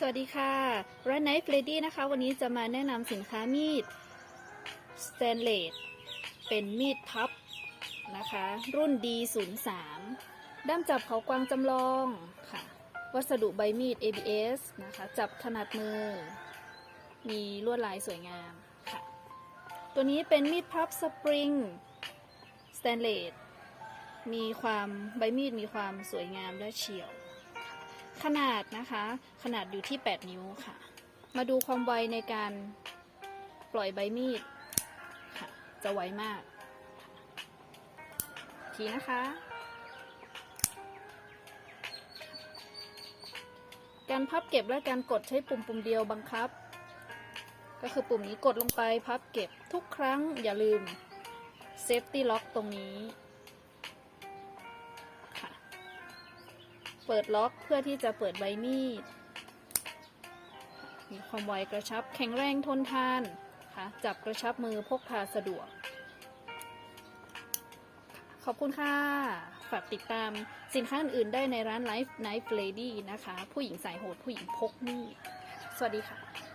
สวัสดีค่ะร้านไนฟ์เลดี้นะคะ วันนี้จะมาแนะนำสินค้ามีดสแตนเลสเป็นมีดพับนะคะ รุ่น D03 ด้ามจับเขากวางจำลองค่ะ วัสดุใบมีด ABS นะคะ จับถนัดมือ มีลวดลายสวยงามค่ะ ตัวนี้เป็นมีดพับสปริงสแตนเลสมีความใบมีดมีความสวยงามและเฉียว ขนาดนะคะ ขนาดอยู่ที่ 8 นิ้วค่ะ มาดูความไวในการปล่อยใบมีดค่ะ จะไวมาก ทีนะคะ การพับเก็บและการกดใช้ปุ่มปุ่มเดียวบังคับ ก็คือปุ่มนี้กดลงไปพับเก็บทุกครั้งอย่าลืม Safety Lock ตรงนี้ เปิดล็อกเพื่อที่จะเปิดใบมีด มีความไวกระชับแข็งแรงทนทานค่ะจับกระชับมือพกพาสะดวก ขอบคุณค่ะ ฝากติดตามสินค้าอื่นๆได้ในร้าน Life Knife Lady นะคะ ผู้หญิงสายโหดผู้หญิงพกมีด สวัสดีค่ะ